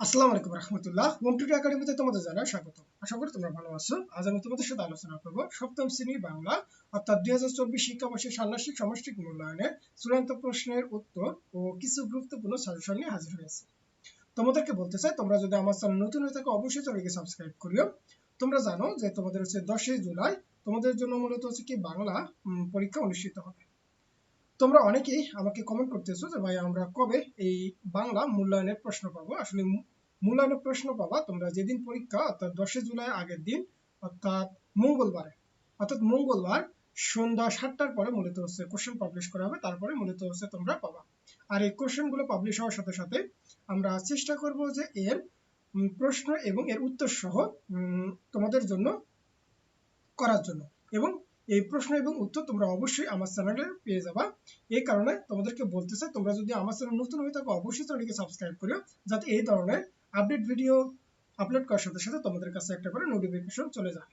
আসসালামু আলাইকুম রহমতুল্লাহ। Home today একাডেমিতে তোমাদের জানাই স্বাগত আশা করি তোমরা ভালো আছো। আজ আমি তোমাদের সাথে আলোচনা করব সপ্তম শ্রেণি বাংলা, অর্থাৎ দুই হাজার চব্বিশ শিক্ষাবর্ষের ষান্মাসিক সমষ্টিক মূল্যায়নের চূড়ান্ত প্রশ্নের উত্তর ও কিছু গুরুত্বপূর্ণ সাজেশন নিয়ে হাজির হয়েছে। তোমাদেরকে বলতে চাই, তোমরা যদি আমার চ্যানেল নতুন হয়ে থাকো, অবশ্যই চ্যানেলকে সাবস্ক্রাইব করিও। তোমরা জানো যে তোমাদের হচ্ছে দশই জুলাই, তোমাদের জন্য মূলত হচ্ছে কি বাংলা পরীক্ষা অনুষ্ঠিত হবে। তোমরা অনেকেই আমাকে কমেন্ট করতেছো যে ভাই আমরা কবে এই বাংলা মূল্যায়নের প্রশ্ন পাবো? আসলে মূল্যায়নের প্রশ্ন পাবা তোমরা যেদিন পরীক্ষা, অর্থাৎ দশই জুলাই আগের দিন, অর্থাৎ মঙ্গলবারে। অর্থাৎ মঙ্গলবার সন্ধ্যা সাতটার পরে মূলত হচ্ছে কোশ্চেন পাবলিশ করা হবে, তারপরে মূলত হচ্ছে তোমরা পাবা। আর এই কোশ্চেনগুলো পাবলিশ হওয়ার সাথে সাথে আমরা চেষ্টা করব যে এর প্রশ্ন এবং এর উত্তর সহ তোমাদের জন্য করার জন্য। এবং এই প্রশ্ন এবং উত্তর তোমরা অবশ্যই আমার চ্যানেলে পেয়ে যাবা। এই কারণে তোমাদেরকে বলতে চাই, তোমরা যদি আমার চ্যানেল নতুন হয়ে থাকো, অবশ্যই চ্যানেলকে সাবস্ক্রাইব করিও, যাতে এই ধরনের আপডেট ভিডিও আপলোড করার সাথে সাথে তোমাদের কাছে একটা করে নোটিফিকেশন চলে যায়।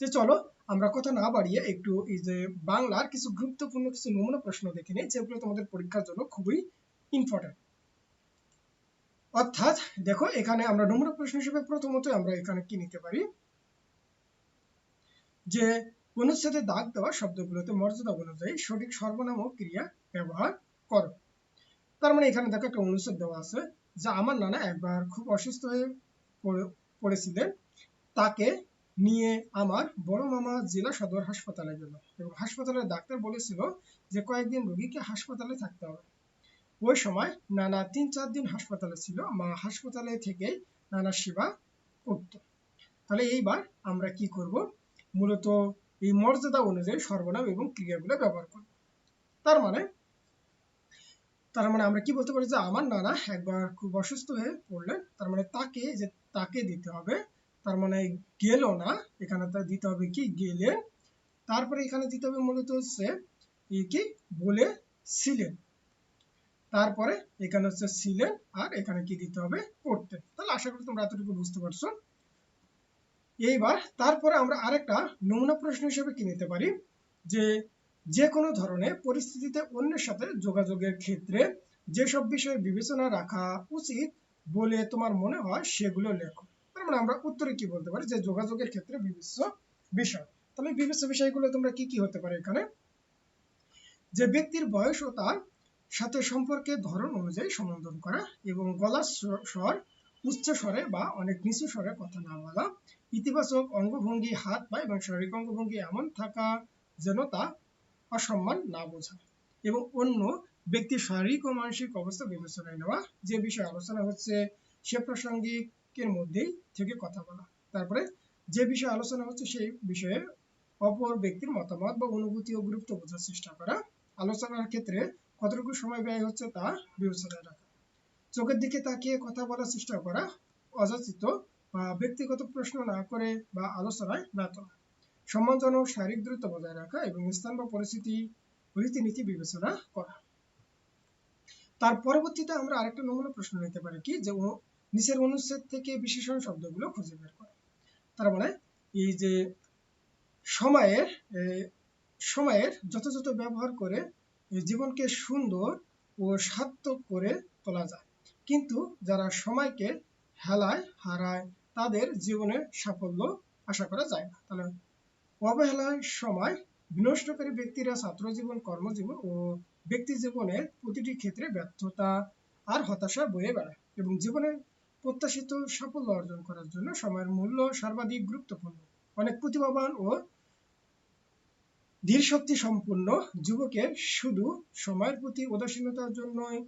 যে চলো, আমরা কথা না বাড়িয়ে একটু এই যে বাংলার কিছু গুরুত্বপূর্ণ কিছু নমুনা প্রশ্ন দেখে নিই, যেগুলো তোমাদের পরীক্ষার জন্য খুবই ইম্পর্টেন্ট অর্থাৎ দেখো, এখানে আমরা নমুনা প্রশ্ন হিসেবে প্রথমত আমরা এখানে কি নিতে পারি? যে অনুচ্ছেদে দাগ দেওয়া শব্দগুলোতে মর্যাদা অনুযায়ী সঠিক সর্বনাম ও ক্রিয়া ব্যবহার করো। তার মানে এখানে দেখো একটা অনুচ্ছেদ দেওয়া আছে যা আমার নানা একবার খুব অসুস্থ হয়ে পড়েছিলেন। তাকে নিয়ে আমার বড় মামা জেলা সদর হাসপাতালে গেল এবং হাসপাতালের ডাক্তার বলেছিল যে কয়েকদিন রোগীকে হাসপাতালে থাকতে হবে। ওই সময় নানা তিন চার দিন হাসপাতালে ছিল। মা হাসপাতালে থেকেই নানা সেবা করত। তাহলে এইবার আমরা কি করব? মূলত এই মর্যাদা অনুযায়ী সর্বনাম এবং ক্রিয়াগুলো ব্যবহার করব তার মানে তার মানে আমরা কি বলতে পারি যে আমার নানা একবার খুব অসুস্থ হয়ে পড়লেন, তার মানে তাকে যে তাকে দিতে হবে, তার মানে গেল না, এখানে তা দিতে হবে কি? গেলে তারপরে এখানে দিতে হবে মূলত হচ্ছে কি? বলেছিলেন তারপরে এখানে হচ্ছে ছিলেন আর এখানে কি দিতে হবে? পড়তেন। তাহলে আশা করি তোমরা এতটুকু বুঝতে পারছ। এইবার তারপরে আমরা আরেকটা নমুনা প্রশ্ন হিসেবে কি নিতে পারি? যে যে কোনো ধরনের পরিস্থিতিতে অন্যের সাথে যোগাযোগের ক্ষেত্রে যেসব বিষয়ে বিবেচনা রাখা উচিত বলে তোমার মনে হয় সেগুলো লেখো। তার মানে আমরা উত্তরে কি বলতে পারি? যে যোগাযোগের ক্ষেত্রে বিবেচ্য বিষয়। তাহলে বিবেচ্য বিষয়গুলো তোমরা কি কি হতে পারে এখানে? যে ব্যক্তির বয়স ও তার সাথে সম্পর্কের ধরন অনুযায়ী সম্বোধন করা এবং গলার স্বর উচ্চ স্বরে বা অনেক নিচু স্বরে কথা না বলা ইতিবাচক অঙ্গভঙ্গি, হাত, পা এবং শারীরিক অঙ্গভঙ্গি এমন থাকা যেন তা অসম্মান না বোঝায় এবং অন্য ব্যক্তির শারীরিক ও মানসিক অবস্থা বিবেচনায় নেওয়া যে বিষয়ে আলোচনা হচ্ছে, সে প্রসঙ্গিকের মধ্যেই থেকে কথা বলা। তারপরে যে বিষয়ে আলোচনা হচ্ছে, সেই বিষয়ে অপর ব্যক্তির মতামত বা অনুভূতি ও গুরুত্ব বোঝার চেষ্টা করা। আলোচনার ক্ষেত্রে কতটুকু সময় ব্যয় হচ্ছে তা বিবেচনায় রাখা। চোখের দিকে তাকিয়ে কথা বলার চেষ্টা করা অযাচিত বা ব্যক্তিগত প্রশ্ন না করে বা আলোচনায় না তোলা সম্মানজনক শারীরিক দূরত্ব বজায় রাখা এবং স্থান বা পরিস্থিতি, রীতিনীতি বিবেচনা করা। তার পরবর্তীতে আমরা আরেকটা নমুনা প্রশ্ন নিতে পারি কি, যে নিচের অনুচ্ছেদ থেকে বিশেষণ শব্দগুলো খুঁজে বের করা। তার মানে এই যে সময়ের সময়ের যথাযথ ব্যবহার করে জীবনকে সুন্দর ও সার্থক করে তোলা যায়। কিন্তু যারা সময়কে হেলায় হারায়, তাদের জীবনে সাফল্য আশা করা যায় না। তাহলে অবহেলার সময় বিনষ্টকারী ব্যক্তিরা ছাত্র জীবন কর্মজীবন ও ব্যক্তি জীবনের প্রতিটি ক্ষেত্রে ব্যর্থতা আর হতাশা বয়ে বেড়ায় এবং জীবনে প্রত্যাশিত সাফল্য অর্জন করার জন্য সময়ের মূল্য সর্বাধিক গুরুত্বপূর্ণ। অনেক প্রতিভাবান ও ধীর শক্তি সম্পন্ন যুবকের শুধু সময়ের প্রতি উদাসীনতার জন্যই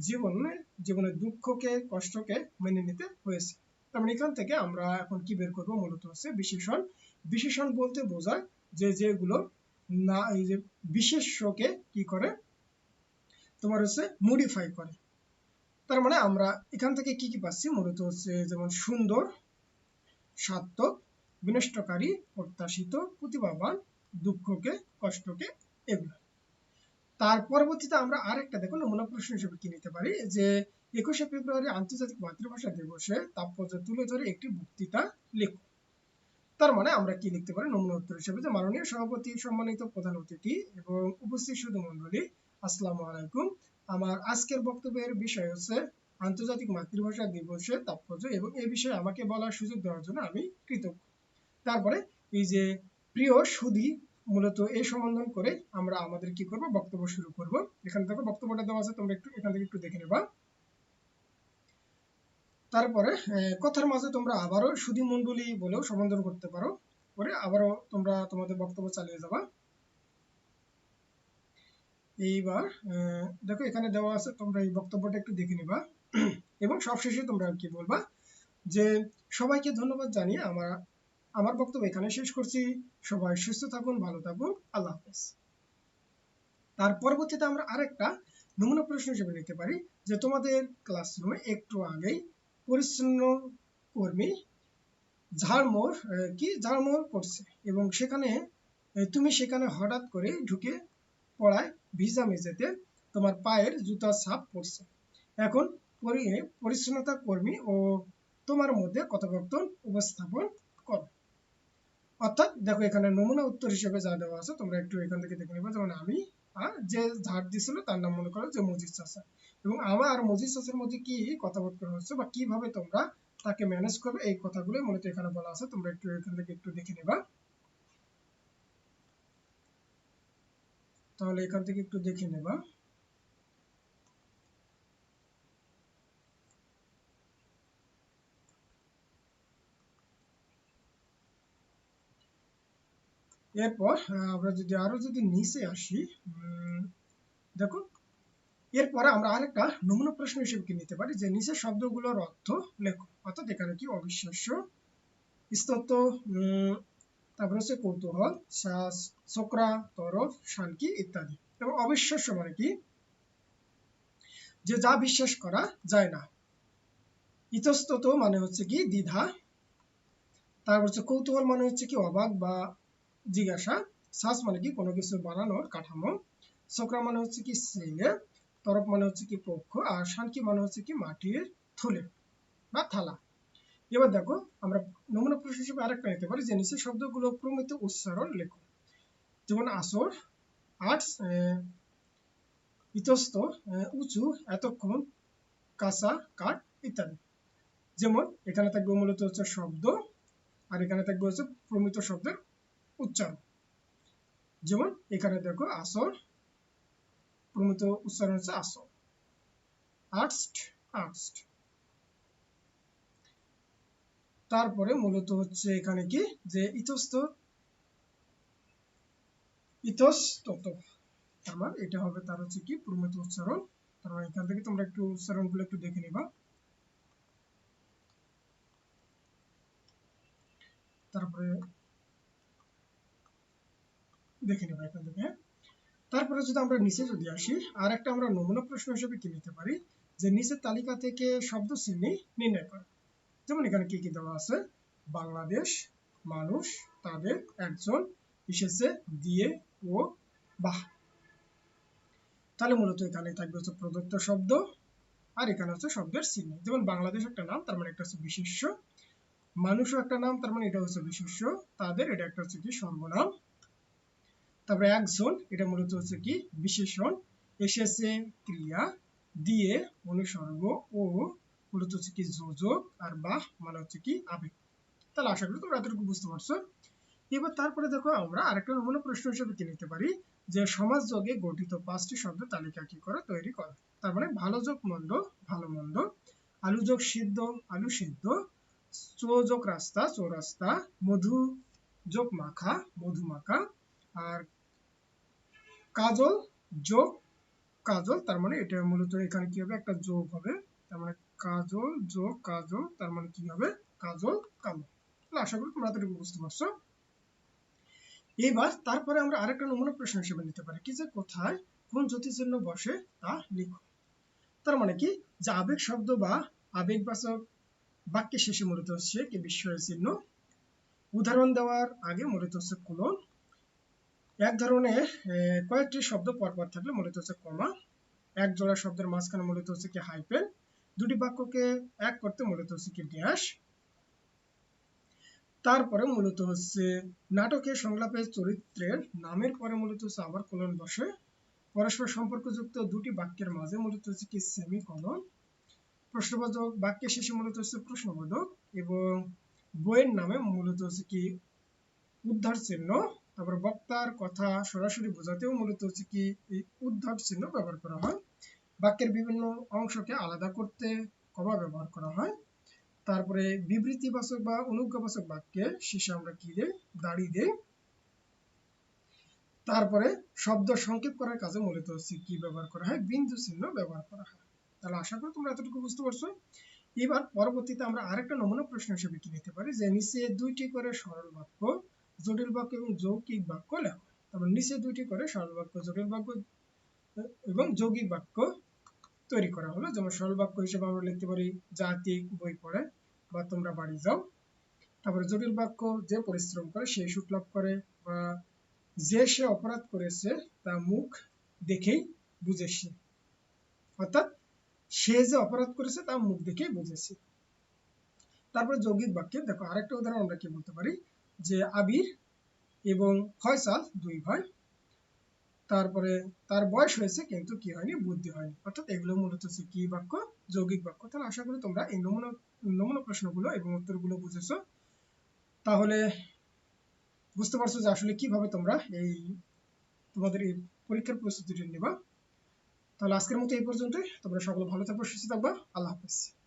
জীবনে, জীবনের দুঃখকে, কষ্টকে মেনে নিতে হয়েছে। তার মানে এখান থেকে আমরা এখন কি বের করব? মূলত হচ্ছে বিশেষণ। বিশেষণ বলতে বোঝায় যে যেগুলো না, এই যে বিশেষ্যকে কি করে? তোমার হচ্ছে মডিফাই করে। তার মানে আমরা এখান থেকে কি কি পাচ্ছি? মূলত হচ্ছে যেমন সুন্দর, সার্থক, বিনষ্টকারী, প্রত্যাশিত, প্রতিভাবান, দুঃখকে, কষ্টকে, এগুলো। তার পরবর্তীতে আমরা আরেকটা দেখো নমুনা প্রশ্ন হিসেবে কি নিতে পারি? যে একুশে ফেব্রুয়ারি আন্তর্জাতিক মাতৃভাষা দিবসে তাৎপর্য তুলে ধরে একটি বক্তৃতা লেখো তার মানে আমরা কি লিখতে পারি? নমুনা উত্তর হিসেবে যে মাননীয় সভাপতি, সম্মানিত প্রধান অতিথি এবং উপস্থিত সুধী মন্ডলী আসসালামু আলাইকুম। আমার আজকের বক্তব্যের বিষয় হচ্ছে আন্তর্জাতিক মাতৃভাষা দিবসে তাৎপর্য এবং এ বিষয়ে আমাকে বলার সুযোগ দেওয়ার জন্য আমি কৃতজ্ঞ। তারপরে এই যে প্রিয় সুধী মূলত এই সম্বোধন করে আমরা আমাদের কি করব? বক্তব্য শুরু করব। এখানে দেখো বক্তব্যটা দেওয়া আছে, তোমরা একটু এখান থেকে একটু দেখে নেবা। তারপরে কথার মাঝে তোমরা আবারও সুধী মণ্ডলী বলেও সম্বোধন করতে পারো। পরে আবারও তোমরা তোমাদের বক্তব্য চালিয়ে যাবা। এইবার দেখো এখানে দেওয়া আছে, তোমরা এই বক্তব্যটা একটু দেখে নিবা। এবং সবশেষে তোমরা কি বলবা যে, সবাইকে ধন্যবাদ জানিয়ে আমার আমার বক্তব্য এখানে শেষ করছি। সবাই সুস্থ থাকুন, ভালো থাকুন। আল্লাহ হাফেজ। তার পরবর্তীতে আমরা আরেকটা নমুনা প্রশ্ন হিসেবে নিতে পারি, যে তোমাদের ক্লাসরুমে একটু আগেই পরিচ্ছন্ন কর্মী ঝাড়মোড় কি ঝাড়মোড় করছে এবং সেখানে তুমি সেখানে হঠাৎ করে ঢুকে পড়ায় ভিজা মেঝেতে তোমার পায়ের জুতার ছাপ পড়ছে। এখন পরিচ্ছন্নতা কর্মী ও তোমার মধ্যে কথোপকথন উপস্থাপন করো। অর্থাৎ দেখো এখানে নমুনা উত্তর হিসেবে যা দেওয়া আছে, তোমরা একটু এখান থেকে দেখে নেবে। যেমন আমি যে ঝাড় দিছিল তার নাম মনে করো যে মজিদ চাষা এবং আমার মজিদ চাষের মধ্যে কি কথাবার্তা হচ্ছে বা কীভাবে তোমরা তাকে ম্যানেজ করবে এই কথাগুলো মূলত এখানে বলা আছে। তোমরা একটু এখান থেকে একটু দেখে নেবা। তাহলে এখান থেকে একটু দেখে নেবা। এরপর আমরা যদি আরও যদি নিচে আসি দেখো এরপরে আমরা আরেকটা নমুনা প্রশ্ন হিসেবে নিতে পারি? যে নিচের শব্দগুলোর অর্থ লেখো, অর্থাৎ এখানে কি? অবিশ্বাস্য হচ্ছে কৌতূহল শ্বাস চোকরা তরফ শানকি ইত্যাদি। এবং অবিশ্বাস্য মানে কি? যে যা বিশ্বাস করা যায় না। ইতস্তত মানে হচ্ছে কি? দ্বিধা। তারপর হচ্ছে কৌতূহল মানে হচ্ছে কি? অবাক বা জিজ্ঞাসা সাস মানে কি? কোনো কিছু বানানোর কাঠামো। চোকরা মানে হচ্ছে কি ছেলে তরফ মানে হচ্ছে কি পক্ষ, আর শানকি মানে হচ্ছে কি মাটির থলে বা থালা। এবার দেখো, আমরা নমুনা প্রশ্ন হিসেবে আরেকটা নিতে পারি, যে শব্দগুলো প্রমিত উচ্চারণ লেখো। যেমন আসর, আর্টস ইতস্ত উঁচু, এতক্ষণ, কাঁচা, কাঠ ইত্যাদি। যেমন এখানে থাকবে মূলত হচ্ছে শব্দ, আর এখানে থাকবে হচ্ছে প্রমিত শব্দের উচ্চারণ। যেমন, এখানে দেখো আসর, প্রমিত উচ্চারণ হচ্ছে আসর। আর্টস আর্টস তারপরে মূলত হচ্ছে এখানে কি? যে ইতস্ত, ইতস্তত। মানে এটা হবে তার হচ্ছে কি? প্রমিত উচ্চারণ। মানে এখান থেকে তোমরা একটু উচ্চারণগুলো একটু দেখে নিবা। তারপরে দেখে নেবা এখান থেকে। তারপরে যদি আমরা নিচে যদি আসি আর একটা আমরা নমুনা প্রশ্ন হিসেবে কি নিতে পারি? যে নিচের তালিকা থেকে শব্দ শ্রেণি নির্ণয় করা। যেমন এখানে কি কি দেওয়া আছে? বাংলাদেশ, মানুষ, তাদের একজন, এসেছে, দিয়ে, ও, বাহ। তাহলে মূলত এখানে থাকবে হচ্ছে প্রদত্ত শব্দ, আর এখানে হচ্ছে শব্দের চিহ্ন যেমন বাংলাদেশ একটা নাম, তার মানে একটা হচ্ছে বিশেষ্য। মানুষও একটা নাম, তার মানে এটা হচ্ছে বিশেষ্য। তাদের, এটা একটা হচ্ছে কি, সর্বনাম। তারপরে একজন এটা মূলত হচ্ছে কি? বিশেষণ এসেছে ক্রিয়া, দিয়ে অনুসর্গ ও মূলত হচ্ছে কি যোজক আর বাহ মানে হচ্ছে কি আবেগ। তাহলে আশা করি তোমরা এতটুকু বুঝতে পারছ। এবার তারপরে দেখো আমরা আরেকটা নমুনা প্রশ্ন হিসেবে কি নিতে পারি, যে সমাজ যোগে গঠিত পাঁচটি শব্দ তালিকা কি করে তৈরি করে? তার মানে ভালো যোগ মন্দ, ভালো মন্দ, আলু যোগ সিদ্ধ, আলু সিদ্ধ চোযোগ রাস্তা চৌরাস্তা মধু যোগ মাখা, মধু মাখা, আর কাজল যোগ কাজল, তার মানে এটা মূলত এখানে কি হবে? একটা যোগ হবে। তার মানে কাজল যোগ কাজল, তার মানে কি হবে? কাজল কালো আশা করি তোমরা এতটুকু বুঝতে পারছ। এবার তারপরে আমরা আরেকটা নমুনা প্রশ্ন হিসেবে নিতে পারি। কি যে কোথায় কোন জ্যোতিচিহ্ন বসে তা লিখো। তার মানে কি? যে আবেগ শব্দ বা আবেগবাচক বাক্যের শেষে মূলত হচ্ছে কি? বিস্ময়ের চিহ্ন। উদাহরণ দেওয়ার আগে মূলত হচ্ছে কোলন। এক ধরনের কয়েকটি শব্দ পরপর থাকলে মূলত হচ্ছে কমা। এক জোড়া শব্দের মাঝখানে মূলত হচ্ছে কি হাইপেন। দুটি বাক্যকে এক করতে মূলত হচ্ছে কি ড্যাশ। তারপরে মূলত হচ্ছে নাটকের সংলাপের চরিত্রের নামের পরে মূলত হচ্ছে আবার কোলন বসে। পরস্পর সম্পর্কযুক্ত দুটি বাক্যের মাঝে মূলত হচ্ছে কি সেমি কলন প্রশ্নবোধক বাক্যের শেষে মূলত হচ্ছে প্রশ্নবোধক এবং বইয়ের নামে মূলত হচ্ছে কি উদ্ধার চিহ্ন। তারপর বক্তার কথা সরাসরি বোঝাতেও মূলত হচ্ছে কি, এই উদ্ধার চিহ্ন ব্যবহার করা হয়। বাক্যের বিভিন্ন অংশকে আলাদা করতে কমা ব্যবহার করা হয়। তারপরে বিবৃতিবাচক বা অনুজ্ঞাবাচক বাক্যে শেষে আমরা কি দিই? দাড়ি দিই। তারপরে শব্দ সংক্ষেপ করার কাজে মূলত হচ্ছে কি ব্যবহার করা হয়? বিন্দু চিহ্ন ব্যবহার করা হয়। তাহলে আশা করি তোমরা এতটুকু বুঝতে পারছ। এবার পরবর্তীতে আমরা আরেকটা নমুনা প্রশ্ন হিসেবে কি নিতে পারি? যে নিচে দুইটি করে সরল বাক্য জটিল বাক্য এবং যৌগিক বাক্য লেখো তারপর নিচে দুইটি করে সরল বাক্য, জটিল বাক্য এবং যৌগিক বাক্য তৈরি করা হলো। যেমন সরল বাক্য হিসেবে আমরা লিখতে পারি জাতিক বই পড়ে বা তোমরা বাড়ি যাও। তারপরে জটিল বাক্য যে পরিশ্রম করে, সে সুখ লাভ করে বা যে সে অপরাধ করেছে, তা মুখ দেখেই বুঝেছে অর্থাৎ সে যে অপরাধ করেছে, তা মুখ দেখেই বুঝেছে তারপরে যৌগিক বাক্যে, দেখো আরেকটা উদাহরণ আমরা কি বলতে পারি? যে আবির এবং ফয়সাল দুই ভাই। তারপরে তার বয়স হয়েছে কিন্তু কি হয়নি, বুদ্ধি হয়নি। অর্থাৎ এগুলো মূলত হচ্ছে কি বাক্য, যৌগিক বাক্য। তাহলে আশা করি তোমরা এই নমুনা নমুনা প্রশ্নগুলো এবং উত্তরগুলো বুঝেছ। তাহলে বুঝতে পারছ যে আসলে কীভাবে তোমরা এই, তোমাদের এই পরীক্ষার প্রস্তুতিটা নেবা। তাহলে আজকের মতো এই পর্যন্তই। তোমরা সকলে ভালো থাকবে, সুস্থ থাকবা। আল্লাহ হাফেজ।